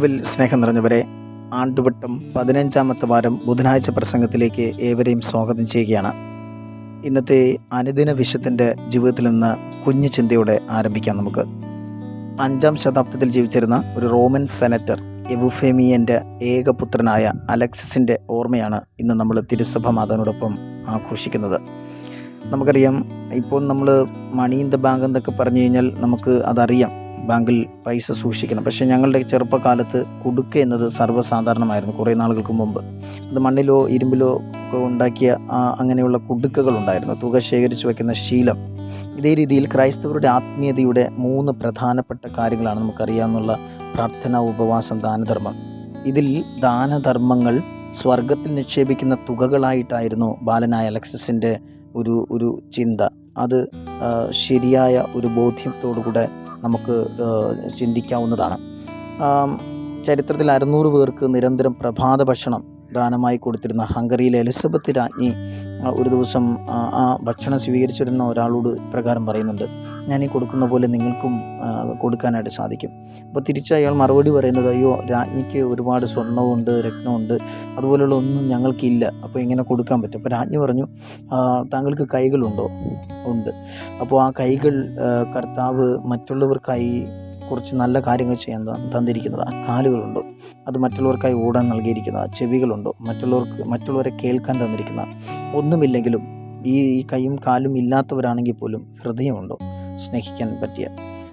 ക്രിസ്തുവിൽ സ്നേഹം നിറഞ്ഞവരെ ആണ്ടുവട്ടം പതിനഞ്ചാമത്തെ വാരം ബുധനാഴ്ച പ്രസംഗത്തിലേക്ക് ഏവരെയും സ്വാഗതം ചെയ്യുകയാണ്. ഇന്നത്തെ അനുദിന വിശ്വത്തിന്റെ ജീവിതത്തിൽ നിന്ന് കുഞ്ഞു ചിന്തയോടെ ആരംഭിക്കാം നമുക്ക്. അഞ്ചാം ശതാബ്ദത്തിൽ ജീവിച്ചിരുന്ന ഒരു റോമൻ സെനറ്റർ എവുഫേമിയന്റെ ഏകപുത്രനായ അലക്സിസിന്റെ ഓർമ്മയാണ് ഇന്ന് നമ്മൾ തിരുസഭ മാതാവിനോടൊപ്പം ആഘോഷിക്കുന്നത്. നമുക്കറിയാം ഇപ്പോൾ നമ്മൾ മണി ഇൻ ദ ബാങ്ക് എന്നൊക്കെ പറഞ്ഞു കഴിഞ്ഞാൽ നമുക്ക് അതറിയാം. ബാങ്കിൽ പൈസ സൂക്ഷിക്കണം. പക്ഷേ ഞങ്ങളുടെ ചെറുപ്പകാലത്ത് കുടുക്ക എന്നത് സർവസാധാരണമായിരുന്നു കുറേ നാളുകൾക്ക് മുമ്പ്. അത് മണ്ണിലോ ഇരുമ്പിലോ ഒക്കെ ഉണ്ടാക്കിയ ആ, അങ്ങനെയുള്ള കുടുക്കകളുണ്ടായിരുന്നു തുക ശേഖരിച്ചു വയ്ക്കുന്ന ശീലം. ഇതേ രീതിയിൽ ക്രൈസ്തവരുടെ ആത്മീയതയുടെ മൂന്ന് പ്രധാനപ്പെട്ട കാര്യങ്ങളാണ് നമുക്കറിയാവുന്ന പ്രാർത്ഥന ഉപവാസം ദാനധർമ്മം. ഇതിൽ ദാനധർമ്മങ്ങൾ സ്വർഗത്തിൽ നിക്ഷേപിക്കുന്ന തുകകളായിട്ടായിരുന്നു ബാലനായ അലക്സിസിന്റെ ഒരു ഒരു ചിന്ത. അത് ശരിയായ ഒരു ബോധ്യത്തോടുകൂടെ നമുക്ക് ചിന്തിക്കാവുന്നതാണ്. ചരിത്രത്തിൽ അറുന്നൂറ് പേർക്ക് നിരന്തരം പ്രഭാത ഭക്ഷണം ദാനമായി കൊടുത്തിരുന്ന ഹംഗറിയിലെ എലിസബത്ത് രാജ്ഞി ഒരു ദിവസം ആ, ഭക്ഷണം സ്വീകരിച്ചിരുന്ന ഒരാളോട് പ്രകാരം പറയുന്നുണ്ട്. ഞാൻ ഈ കൊടുക്കുന്ന പോലെ നിങ്ങൾക്കും കൊടുക്കാനായിട്ട് സാധിക്കും. അപ്പോൾ തിരിച്ച് അയാൾ മറുപടി പറയുന്നത് അയ്യോ രാജ്ഞിക്ക് ഒരുപാട് സ്വർണമുണ്ട് രത്നമുണ്ട് അതുപോലെയുള്ള ഒന്നും ഞങ്ങൾക്കില്ല. അപ്പോൾ എങ്ങനെ കൊടുക്കാൻ പറ്റും? അപ്പോൾ രാജ്ഞി പറഞ്ഞു താങ്കൾക്ക് കൈകളുണ്ടോ? ഉണ്ട്. അപ്പോൾ ആ കൈകൾ കർത്താവ് മറ്റുള്ളവർക്കായി കുറച്ച് നല്ല കാര്യങ്ങൾ ചെയ്യാൻ തന്നിരിക്കുന്നതാണ് കാലുകളുണ്ടോ അത് മറ്റുള്ളവർക്കായി ഓടാൻ നൽകിയിരിക്കുന്നതാണ് ചെവികളുണ്ടോ. മറ്റുള്ളവർക്ക് മറ്റുള്ളവരെ കേൾക്കാൻ തന്നിരിക്കുന്ന ഒന്നുമില്ലെങ്കിലും ഈ ഈ കൈയും കാലും ഇല്ലാത്തവരാണെങ്കിൽ പോലും ഹൃദയമുണ്ടോ. സ്നേഹിക്കാൻ പറ്റിയ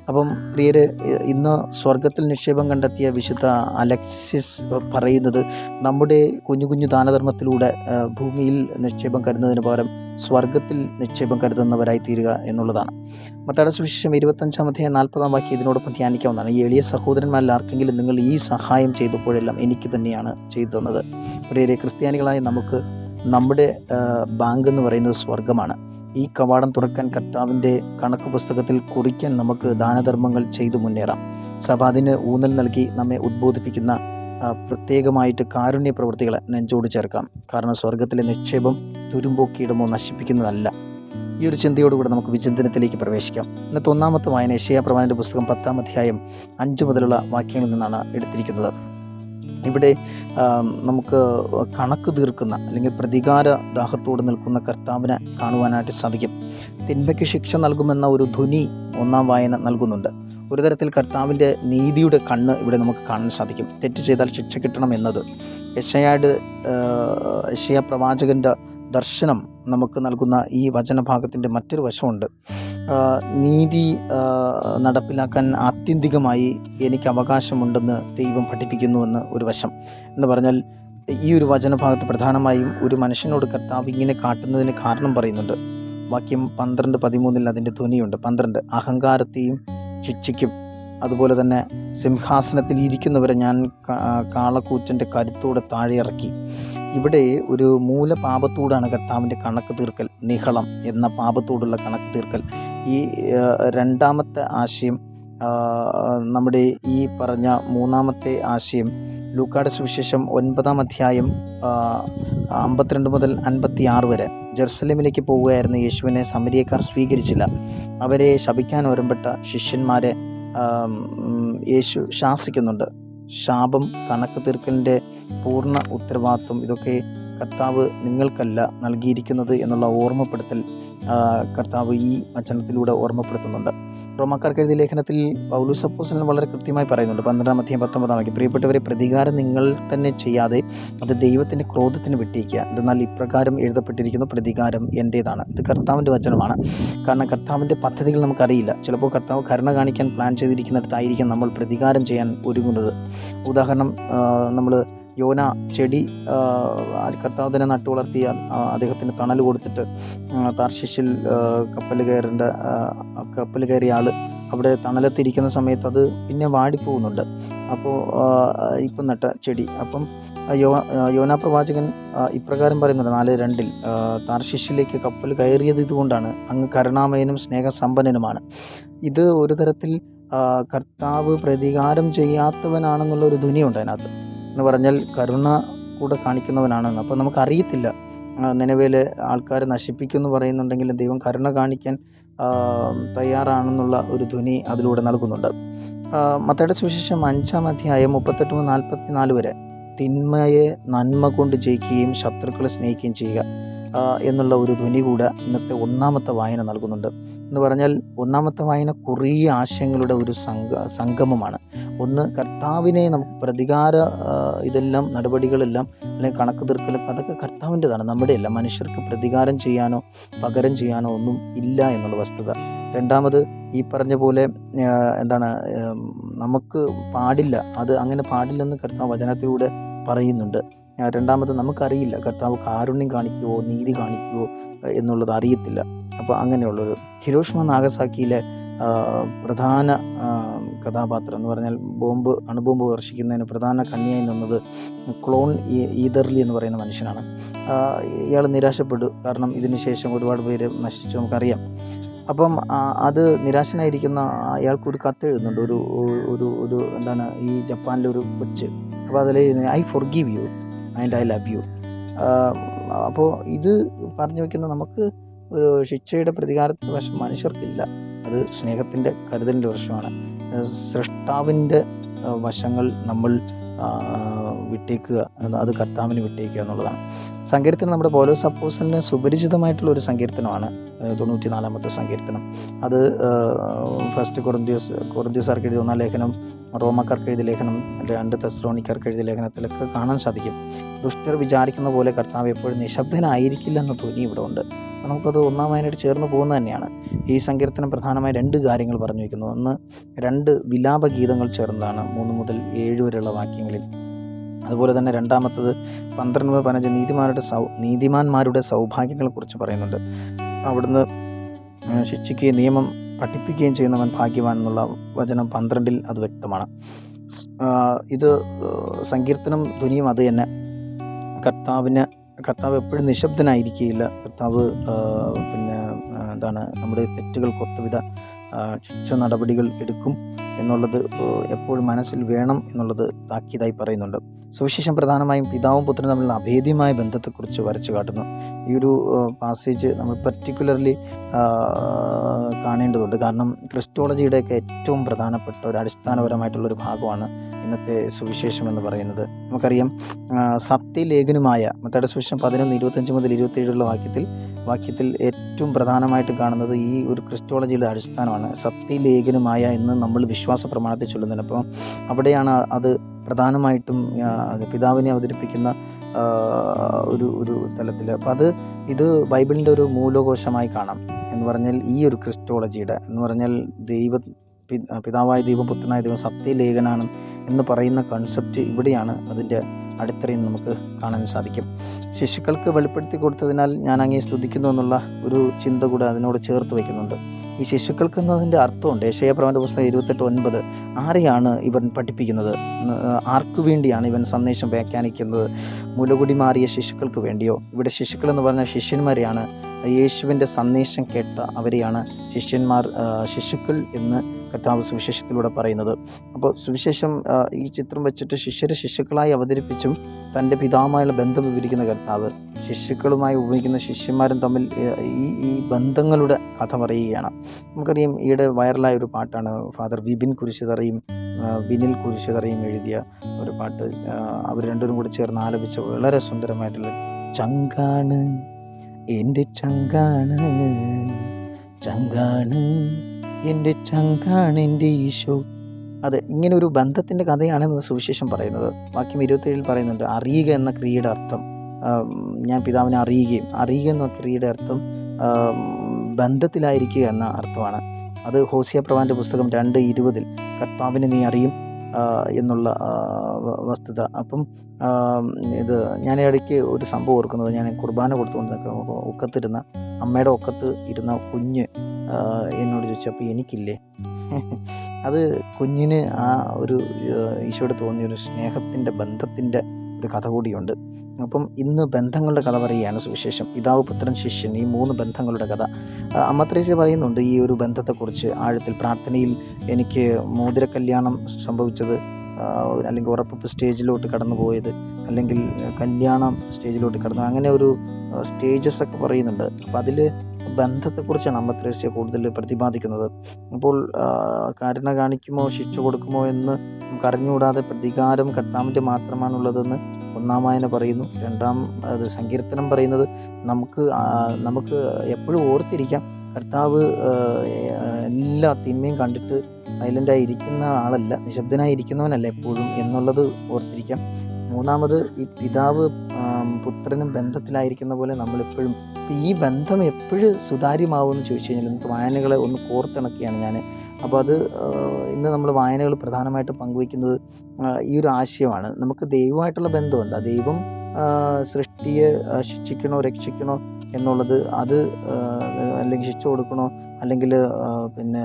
അപ്പം പ്രിയര് ഇന്ന് സ്വർഗത്തിൽ നിക്ഷേപം കണ്ടെത്തിയ വിശുദ്ധ അലക്സിസ് പറയുന്നത് നമ്മുടെ കുഞ്ഞു കുഞ്ഞു ദാനധർമ്മത്തിലൂടെ ഭൂമിയിൽ നിക്ഷേപം കരുതുന്നതിന് പകരം സ്വർഗത്തിൽ നിക്ഷേപം കരുതുന്നവരായി തീരുക എന്നുള്ളതാണ്. മത്താടെ സുവിശേഷം ഇരുപത്തഞ്ചാമത്തെ നാൽപ്പതാം വാക്യം ഇതിനോടൊപ്പം ധ്യാനിക്കാവുന്നതാണ്. ഈ എളിയ സഹോദരന്മാരിൽ ആർക്കെങ്കിലും നിങ്ങൾ ഈ സഹായം ചെയ്തപ്പോഴെല്ലാം എനിക്ക് തന്നെയാണ് ചെയ്തു തന്നത്. പ്രിയരെ ക്രിസ്ത്യാനികളായ നമുക്ക് നമ്മുടെ ബാങ്ക് എന്ന് പറയുന്നത് സ്വർഗമാണ് ഈ കവാടം തുറക്കാൻ കർത്താവിന്റെ കണക്ക് പുസ്തകത്തിൽ കുറിക്കാൻ നമുക്ക് ദാനധർമ്മങ്ങൾ ചെയ്തു മുന്നേറാം. സഭ അതിന് ഊന്നൽ നൽകി നമ്മെ ഉദ്ബോധിപ്പിക്കുന്ന പ്രത്യേകമായിട്ട് കാരുണ്യ പ്രവൃത്തികളെ നെഞ്ചോട് ചേർക്കാം. കാരണം സ്വർഗത്തിലെ നിക്ഷേപം തുരുമ്പോക്കിയിടമോ നശിപ്പിക്കുന്നതല്ല. ഈ ഒരു ചിന്തയോടുകൂടെ നമുക്ക് വിചിന്തനത്തിലേക്ക് പ്രവേശിക്കാം. ഇന്നത്തെ ഒന്നാമത്തെ വായന ഏഷ്യ പ്രവാചന്റെ പുസ്തകം പത്താം അധ്യായം അഞ്ച് മുതലുള്ള വാക്യങ്ങളിൽ നിന്നാണ് എടുത്തിരിക്കുന്നത്. ഇവിടെ നമുക്ക് കണക്ക് തീർക്കുന്ന അല്ലെങ്കിൽ പ്രതികാര ദാഹത്തോട് നിൽക്കുന്ന കർത്താവിനെ കാണുവാനായിട്ട് സാധിക്കും. തിന്മയ്ക്ക് ശിക്ഷ നൽകുമെന്ന ഒരു ധ്വനി ഒന്നാം വായന നൽകുന്നുണ്ട്. ഒരു തരത്തിൽ കർത്താവിന്റെ നീതിയുടെ കണ്ണ് ഇവിടെ നമുക്ക് കാണാൻ സാധിക്കും. തെറ്റ് ചെയ്താൽ ശിക്ഷ കിട്ടണം എന്നത്. യശയാട് യശയ പ്രവാചകന്റെ ദർശനം നമുക്ക് നൽകുന്ന ഈ വചനഭാഗത്തിന്റെ മറ്റൊരു വശമുണ്ട്. നീതി നടപ്പിലാക്കാൻ ആത്യന്തികമായി എനിക്ക് അവകാശമുണ്ടെന്ന് ദൈവം പഠിപ്പിക്കുന്നുവെന്ന് ഒരു വശം. എന്ന് പറഞ്ഞാൽ ഈ ഒരു വചനഭാഗത്ത് പ്രധാനമായും ഒരു മനുഷ്യനോട് കർത്താവ് ഇങ്ങനെ കാട്ടുന്നതിന് കാരണം പറയുന്നുണ്ട്. വാക്യം പന്ത്രണ്ട് പതിമൂന്നിൽ അതിന്റെ ധ്വനിയുണ്ട്. പന്ത്രണ്ട് അഹങ്കാരത്തെയും ശിക്ഷിക്കും. അതുപോലെ തന്നെ സിംഹാസനത്തിൽ ഇരിക്കുന്നവരെ ഞാൻ കാളക്കൂറ്റന്റെ കരുത്തോടെ താഴെ ഇറക്കി ഇവിടെ ഒരു മൂലപാപത്തോടാണ് കർത്താവിന്റെ കണക്ക് തീർക്കൽ നിഹളം എന്ന പാപത്തോടുള്ള കണക്ക് തീർക്കൽ ഈ രണ്ടാമത്തെ ആശയം നമ്മുടെ ഈ പറഞ്ഞ മൂന്നാമത്തെ ആശയം ലൂക്കാട് സുവിശേഷം ഒൻപതാം അധ്യായം അമ്പത്തിരണ്ട് മുതൽ അൻപത്തി ആറ് വരെ. ജെറുസലേമിലേക്ക് പോവുകയായിരുന്ന യേശുവിനെ സമരിയക്കാർ സ്വീകരിച്ചില്ല. അവരെ ശപിക്കാൻ ഒരുമ്പെട്ട ശിഷ്യന്മാരെ യേശു ശാസിക്കുന്നുണ്ട്. ശാപം കണക്ക് തീർക്കലിന്റെ പൂർണ ഉത്തരവാദിത്വം ഇതൊക്കെ കർത്താവ് നിങ്ങൾക്കല്ല നൽകിയിരിക്കുന്നത് എന്നുള്ള ഓർമ്മപ്പെടുത്തൽ കർത്താവ് ഈ വചനത്തിലൂടെ ഓർമ്മപ്പെടുത്തുന്നുണ്ട്. റോമാക്കാർക്ക് എഴുതിയ ലേഖനത്തിൽ പൗലൂസ് അപ്പോസ്തലൻ വളരെ കൃത്യമായി പറയുന്നുണ്ട്. പന്ത്രണ്ടാം അധ്യായം പത്തൊമ്പതാം വാക്യം പ്രിയപ്പെട്ടവരെ പ്രതികാരം നിങ്ങൾ തന്നെ ചെയ്യാതെ അത് ദൈവത്തിന്റെ ക്രോധത്തിന് വിട്ടിരിക്കുക എന്നാൽ ഇപ്രകാരം എഴുതപ്പെട്ടിരിക്കുന്ന പ്രതികാരം എന്റേതാണ് ഇത് കർത്താവിന്റെ വചനമാണ്. കാരണം കർത്താവിന്റെ പദ്ധതികൾ നമുക്കറിയില്ല. ചിലപ്പോൾ കർത്താവ് കരുണ കാണിക്കാൻ പ്ലാൻ ചെയ്തിരിക്കുന്നിടത്തായിരിക്കും നമ്മൾ പ്രതികാരം ചെയ്യാൻ ഒരുങ്ങുന്നത്. ഉദാഹരണം നമ്മൾ യോന ചെടി കർത്താവ് തന്നെ നട്ടു വളർത്തിയ അദ്ദേഹത്തിന് തണൽ കൊടുത്തിട്ട് താർശിഷിൽ കപ്പൽ കയറേണ്ട കപ്പൽ കയറിയ ആൾ അവിടെ തണലത്തിരിക്കുന്ന സമയത്ത് അത് പിന്നെ വാടിപ്പോകുന്നുണ്ട്. അപ്പോൾ ഇപ്പം നട്ട ചെടി. അപ്പം യോ പ്രവാചകൻ ഇപ്രകാരം പറയുന്നുണ്ട് നാല് രണ്ടിൽ താർശിഷിലേക്ക് കപ്പൽ കയറിയത് ഇതുകൊണ്ടാണ് അങ്ങ് കരുണാമയനും സ്നേഹസമ്പന്നനുമാണ്. ഇത് ഒരു തരത്തിൽ കർത്താവ് പ്രതികാരം ചെയ്യാത്തവനാണെന്നുള്ള ഒരു ധ്വനിയുണ്ട് അതിനകത്ത്. എന്ന് പറഞ്ഞാൽ കരുണ കൂടെ കാണിക്കുന്നവനാണെന്ന്. അപ്പോൾ നമുക്കറിയത്തില്ല. നിലവിലെ ആൾക്കാരെ നശിപ്പിക്കുമെന്ന് പറയുന്നുണ്ടെങ്കിൽ ദൈവം കരുണ കാണിക്കാൻ തയ്യാറാണെന്നുള്ള ഒരു ധ്വനി അതിലൂടെ നൽകുന്നുണ്ട്. മത്തയുടെ സുവിശേഷം അഞ്ചാം അധ്യായം മുപ്പത്തെട്ട് മുതൽ നാൽപ്പത്തി നാല് വരെ തിന്മയെ നന്മ കൊണ്ട് ജയിക്കുകയും ശത്രുക്കളെ സ്നേഹിക്കുകയും ചെയ്യുക എന്നുള്ള ഒരു ധ്വനി കൂടെ ഇന്നത്തെ ഒന്നാമത്തെ വായന നൽകുന്നുണ്ട്. എന്ന് പറഞ്ഞാൽ ഒന്നാമത്തെ വായന കുറേ ആശയങ്ങളുടെ ഒരു സംഘ സംഗമമാണ്. ഒന്ന് കർത്താവിനെ നമുക്ക് പ്രതികാര ഇതെല്ലാം നടപടികളെല്ലാം അല്ലെങ്കിൽ കണക്ക് തീർക്കലൊക്കെ അതൊക്കെ കർത്താവിന്റെതാണ്. നമ്മുടെയല്ല. മനുഷ്യർക്ക് പ്രതികാരം ചെയ്യാനോ പകരം ചെയ്യാനോ ഒന്നും ഇല്ല എന്നുള്ള വസ്തുത. രണ്ടാമത് ഈ പറഞ്ഞ പോലെ എന്താണ് നമുക്ക് പാടില്ല. അത് അങ്ങനെ പാടില്ലെന്ന് കർത്താവ് വചനത്തിലൂടെ പറയുന്നുണ്ട്. രണ്ടാമത് നമുക്കറിയില്ല കർത്താവ് കാരുണ്യം കാണിക്കുവോ നീതി കാണിക്കുവോ എന്നുള്ളത് അറിയത്തില്ല. അപ്പോൾ അങ്ങനെയുള്ളൊരു ഹിരോഷിമ നാഗസാക്കിയിലെ പ്രധാന കഥാപാത്രം എന്ന് പറഞ്ഞാൽ ബോംബ് അണുബോംബ് വർഷിക്കുന്നതിന് പ്രധാന കണ്ണിയായി നിന്നത് ക്ലോൺ ഈതർലി എന്ന് പറയുന്ന മനുഷ്യനാണ്. ഇയാൾ നിരാശപ്പെട്ടു. കാരണം ഇതിനുശേഷം ഒരുപാട് പേര് നശിച്ചു നമുക്കറിയാം. അപ്പം അത് നിരാശനായിരിക്കുന്ന അയാൾക്കൊരു കത്ത് എഴുതുന്നുണ്ട്. ഒരു ഒരു ഒരു എന്താണ് ഈ ജപ്പാനിലെ ഒരു കൊച്ച്. അപ്പോൾ അതിൽ I forgive you and I love you. അപ്പോൾ ഇത് പറഞ്ഞു വയ്ക്കുന്ന നമുക്ക് ഒരു ശിക്ഷയുടെ പ്രതികാരത്തിന്റെ വശം മനുഷ്യർക്കില്ല. അത് സ്നേഹത്തിന്റെ കരുതലിന്റെ വശമാണ്. സൃഷ്ടാവിന്റെ വശങ്ങൾ നമ്മൾ വിട്ടേക്കുക അത് കർത്താവിന് വിട്ടേക്കുക എന്നുള്ളതാണ്. സങ്കീർത്തനം നമ്മുടെ പോലോ സപ്പോസിന് സുപരിചിതമായിട്ടുള്ള ഒരു സങ്കീർത്തനമാണ്. തൊണ്ണൂറ്റി നാലാമത്തെ സങ്കീർത്തനം. അത് ഫസ്റ്റ് കൊറിന്ത്യോസ് കൊറിന്ത്യോസാർക്ക് എഴുതി ഒന്നാം ലേഖനം റോമക്കാർക്ക് എഴുതിയ ലേഖനം രണ്ട് തെസ്ലോണിക്കാർക്ക് എഴുതിയ ലേഖനത്തിലൊക്കെ കാണാൻ സാധിക്കും. ദുഷ്ടർ വിചാരിക്കുന്ന പോലെ കർത്താവ് എപ്പോഴും നിശബ്ദനായിരിക്കില്ല എന്ന തോന്നി ഇവിടെ ഉണ്ട്. നമുക്കത് ഒന്നാമതിനായിട്ട് ചേർന്ന് പോകുന്നത് തന്നെയാണ്. ഈ സങ്കീർത്തനം പ്രധാനമായി രണ്ട് കാര്യങ്ങൾ പറഞ്ഞു വയ്ക്കുന്നു. ഒന്ന് രണ്ട് വിലാപ ഗീതങ്ങൾ ചേർന്നതാണ് മൂന്ന് മുതൽ ഏഴ് വരെയുള്ള വാക്യങ്ങളിൽ. അതുപോലെ തന്നെ രണ്ടാമത്തത് പന്ത്രണ്ട് പതിനഞ്ച് നീതിമാരുടെ സൗ നീതിമാന്മാരുടെ സൗഭാഗ്യങ്ങളെക്കുറിച്ച് പറയുന്നുണ്ട്. അവിടുന്ന് ശിക്ഷിക്കുകയും നിയമം പഠിപ്പിക്കുകയും ചെയ്യുന്നവൻ ഭാഗ്യവാൻ എന്നുള്ള വചനം പന്ത്രണ്ടിൽ അത് വ്യക്തമാണ്. ഇത് സങ്കീർത്തനം ധ്വനിയും അത് തന്നെ. കർത്താവിന് കർത്താവ് എപ്പോഴും നിശബ്ദനായിരിക്കുകയില്ല. കർത്താവ് പിന്നെ എന്താണ് നമ്മുടെ തെറ്റുകൾ ഒത്തവിധ ആ, ശിക്ഷ നടപടികൾ എടുക്കും എന്നുള്ളത് എപ്പോഴും മനസ്സിൽ വേണം എന്നുള്ളത് താക്കീതായി പറയുന്നുണ്ട്. സുവിശേഷം പ്രധാനമായും പിതാവും പുത്രനും തമ്മിലുള്ള അഭേദ്യമായ ബന്ധത്തെക്കുറിച്ച് വരച്ചു കാട്ടുന്നു. ഈ ഒരു പാസേജ് നമ്മൾ പർട്ടിക്കുലർലി കാണേണ്ടതുണ്ട്. കാരണം ക്രിസ്റ്റോളജിയുടെയൊക്കെ ഏറ്റവും പ്രധാനപ്പെട്ട ഒരു അടിസ്ഥാനപരമായിട്ടുള്ള ഒരു ഭാഗമാണ് ഇന്നത്തെ സുവിശേഷം എന്ന് പറയുന്നത്. നമുക്കറിയാം സത്യലേഖനുമായ മത്തയുടെ സുവിശേഷം പതിനൊന്ന് ഇരുപത്തഞ്ച് മുതൽ ഇരുപത്തേഴുള്ള വാക്യത്തിൽ വാക്യത്തിൽ ഏറ്റവും പ്രധാനമായിട്ട് കാണുന്നത് ഈ ഒരു ക്രിസ്റ്റോളജിയുടെ അടിസ്ഥാനമാണ്. സത്യലേഖനുമായ എന്ന് നമ്മൾ വിശ്വാസ പ്രമാണത്തിൽ ചൊല്ലുന്നുണ്ട്. അപ്പോൾ അവിടെയാണ് അത് പ്രധാനമായിട്ടും പിതാവിനെ അവതരിപ്പിക്കുന്ന ഒരു ഒരു തലത്തിൽ. അപ്പോൾ അത് ഇത് ബൈബിളിന്റെ ഒരു മൂലകോശമായി കാണാം. എന്ന് പറഞ്ഞാൽ ഈ ഒരു ക്രിസ്റ്റോളജിയുടെ എന്ന് പറഞ്ഞാൽ ദൈവ പിതാവായ ദൈവം പുത്രനായ ദൈവം സത്യലേഖനാണ് എന്ന് പറയുന്ന കൺസെപ്റ്റ് ഇവിടെയാണ് അതിന്റെ അടിത്തറയിൽ നമുക്ക് കാണാൻ സാധിക്കും. ശിശുക്കൾക്ക് വെളിപ്പെടുത്തി കൊടുത്തതിനാൽ ഞാൻ അങ്ങേ സ്തുതിക്കുന്നു എന്നുള്ള ഒരു ചിന്ത കൂടെ അതിനോട് ചേർത്ത് വയ്ക്കുന്നുണ്ട്. ഈ ശിശുക്കൾക്ക് എന്നതിന്റെ അർത്ഥമുണ്ട്. യശയപ്രവന്റെ പുസ്തകം ഇരുപത്തെട്ട് ഒൻപത്. ആരെയാണ് ഇവൻ പഠിപ്പിക്കുന്നത്? ആർക്കു വേണ്ടിയാണ് ഇവൻ സന്ദേശം വ്യാഖ്യാനിക്കുന്നത്? മുലകുടി മാറിയ ശിശുക്കൾക്ക് വേണ്ടിയോ? ഇവിടെ ശിശുക്കൾ എന്ന് പറഞ്ഞാൽ ശിഷ്യന്മാരെയാണ് യേശുവിന്റെ സന്ദേശം കേട്ട അവരെയാണ് ശിഷ്യന്മാർ ശിശുക്കൾ എന്ന് കർത്താവ് സുവിശേഷത്തിലൂടെ പറയുന്നത്. അപ്പോൾ സുവിശേഷം ഈ ചിത്രം വെച്ചിട്ട് ശിഷ്യരെ ശിശുക്കളായി അവതരിപ്പിച്ചും തന്റെ പിതാവുമായുള്ള ബന്ധം വിവരിക്കുന്ന കർത്താവ് ശിശുക്കളുമായി ഉപയോഗിക്കുന്ന ശിഷ്യന്മാരും തമ്മിൽ ഈ ഈ ബന്ധങ്ങളുടെ കഥ പറയുകയാണ്. നമുക്കറിയാം ഈയിടെ വൈറലായ ഒരു പാട്ടാണ് ഫാദർ വിപിൻ കുരിശുതറയും വിനിൽ കുരിശുതറയും എഴുതിയ ഒരു പാട്ട്. അവർ രണ്ടുപേരും കൂടി ചേർന്ന് ആലപിച്ച വളരെ സുന്ദരമായിട്ടുള്ള ചങ്കാണ്. എന്റെ ചങ്കാണ് ചങ്കാണ്. എന്റെ ചങ്കാണ് എന്റെ ഈശോ. അതെ ഇങ്ങനെ ഒരു ബന്ധത്തിന്റെ കഥയാണെന്ന് സുവിശേഷം പറയുന്നത്. വാക്യം ഇരുപത്തേഴിൽ പറയുന്നുണ്ട് അറിയുക എന്ന ക്രിയയുടെ അർത്ഥം. ഞാൻ പിതാവിനെ അറിയുകയും അറിയുക എന്ന ക്രിയയുടെ അർത്ഥം ബന്ധത്തിലായിരിക്കുക എന്ന അർത്ഥമാണ്. അത് ഹോസിയ പ്രവാന്റെ പുസ്തകം രണ്ട് ഇരുപതിൽ കർത്താവിനെ നീ അറിയും എന്നുള്ള വസ്തുത. അപ്പം ഇത് ഞാൻ ഇടയ്ക്ക് ഒരു സംഭവം ഓർക്കുന്നത്. ഞാൻ കുർബാന കൊടുത്തുകൊണ്ട് ഒക്കത്തിരുന്ന അമ്മയുടെ ഒക്കത്ത് ഇരുന്ന കുഞ്ഞ് എന്നോട് ചോദിച്ചു അപ്പോൾ എനിക്കില്ലേ? അത് കുഞ്ഞിന് ആ ഒരു ഈശോയുടെ തോന്നിയ ഒരു സ്നേഹത്തിന്റെ ബന്ധത്തിന്റെ ഒരു കഥ കൂടിയുണ്ട്. അപ്പം ഇന്ന് ബന്ധങ്ങളുടെ കഥ പറയുകയാണ് സുവിശേഷം. പിതാവ് പുത്രൻ ശിഷ്യൻ ഈ മൂന്ന് ബന്ധങ്ങളുടെ കഥ. അമ്മത്രേസ്യ പറയുന്നുണ്ട് ഈ ഒരു ബന്ധത്തെക്കുറിച്ച് ആഴത്തിൽ പ്രാർത്ഥനയിൽ എനിക്ക് മോതിര കല്യാണം സംഭവിച്ചത് അല്ലെങ്കിൽ ഉറപ്പ് സ്റ്റേജിലോട്ട് കടന്നു പോയത് അല്ലെങ്കിൽ കല്യാണം സ്റ്റേജിലോട്ട് കടന്നു അങ്ങനെ ഒരു സ്റ്റേജസ് ഒക്കെ പറയുന്നുണ്ട്. അപ്പോൾ അതിൽ ബന്ധത്തെക്കുറിച്ചാണ് അമ്മത്രേസ്യ കൂടുതൽ പ്രതിപാദിക്കുന്നത്. അപ്പോൾ കരുണ കാണിക്കുമോ ശിക്ഷ കൊടുക്കുമോ എന്ന് നമുക്കറിഞ്ഞുകൂടാതെ പ്രതികാരം കർത്താവിന്റെ മാത്രമാണുള്ളതെന്ന് ഒന്നാം വായന പറയുന്നു. രണ്ടാം അത് സങ്കീർത്തനം പറയുന്നത് നമുക്ക് നമുക്ക് എപ്പോഴും ഓർത്തിരിക്കാം. കർത്താവ് എല്ലാ തിന്മയും കണ്ടിട്ട് സൈലന്റായി ഇരിക്കുന്ന ആളല്ല നിശബ്ദനായി ഇരിക്കുന്നവനല്ല എപ്പോഴും എന്നുള്ളത് ഓർത്തിരിക്കാം. മൂന്നാമത് ഈ പിതാവ് പുത്രനും ബന്ധത്തിലായിരിക്കുന്ന പോലെ നമ്മളെപ്പോഴും ഈ ബന്ധം എപ്പോഴും സുതാര്യമാവുമെന്ന് ചോദിച്ചു കഴിഞ്ഞാൽ നമുക്ക് വായനകളെ ഒന്ന് കോർത്തിണക്കിയാണ് ഞാൻ അപ്പോൾ അത് ഇന്ന് നമ്മൾ വായനകൾ പ്രധാനമായിട്ട് പങ്കുവയ്ക്കുന്നത് ഈ ഒരു ആശയമാണ്. നമുക്ക് ദൈവമായിട്ടുള്ള ബന്ധം എന്താ? ദൈവം സൃഷ്ടിയെ ശിക്ഷിക്കണോ രക്ഷിക്കണോ എന്നുള്ളത് അത് അല്ലെങ്കിൽ ശിക്ഷ കൊടുക്കണോ? അല്ലെങ്കിൽ പിന്നെ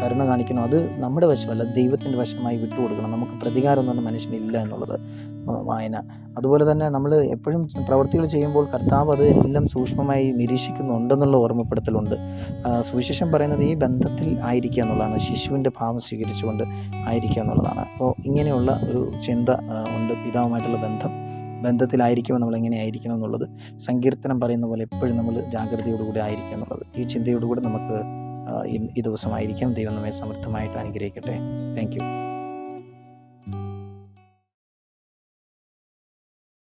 കരുണ കാണിക്കണോ? അത് നമ്മുടെ വശമല്ല. ദൈവത്തിന്റെ വശമായി വിട്ടുകൊടുക്കണം നമുക്ക് പ്രതികാരം എന്ന് പറഞ്ഞ മനുഷ്യനില്ല എന്നുള്ളത് വായന. അതുപോലെ തന്നെ നമ്മൾ എപ്പോഴും പ്രവൃത്തികൾ ചെയ്യുമ്പോൾ കർത്താവ് അത് എല്ലാം സൂക്ഷ്മമായി നിരീക്ഷിക്കുന്നുണ്ടെന്നുള്ള ഓർമ്മപ്പെടുത്തലുണ്ട്. സുവിശേഷം പറയുന്നത് ഈ ബന്ധത്തിൽ ആയിരിക്കുക എന്നുള്ളതാണ്. ശിശുവിന്റെ ഭാവം സ്വീകരിച്ചുകൊണ്ട് ആയിരിക്കുക എന്നുള്ളതാണ്. അപ്പോൾ ഇങ്ങനെയുള്ള ഒരു ചിന്ത ഉണ്ട്. പിതാവുമായിട്ടുള്ള ബന്ധം. ബന്ധത്തിലായിരിക്കുമ്പോൾ നമ്മൾ എങ്ങനെ ആയിരിക്കണം എന്നുള്ളത് സങ്കീർത്തനം പറയുന്ന പോലെ എപ്പോഴും നമ്മൾ ജാഗ്രതയോടുകൂടി ആയിരിക്കുക എന്നുള്ളത്. ഈ ചിന്തയോടുകൂടി നമുക്ക് ഈ ദിവസമായിരിക്കാം. ദൈവം നമ്മെ സമൃദ്ധമായിട്ട് അനുഗ്രഹിക്കട്ടെ. താങ്ക്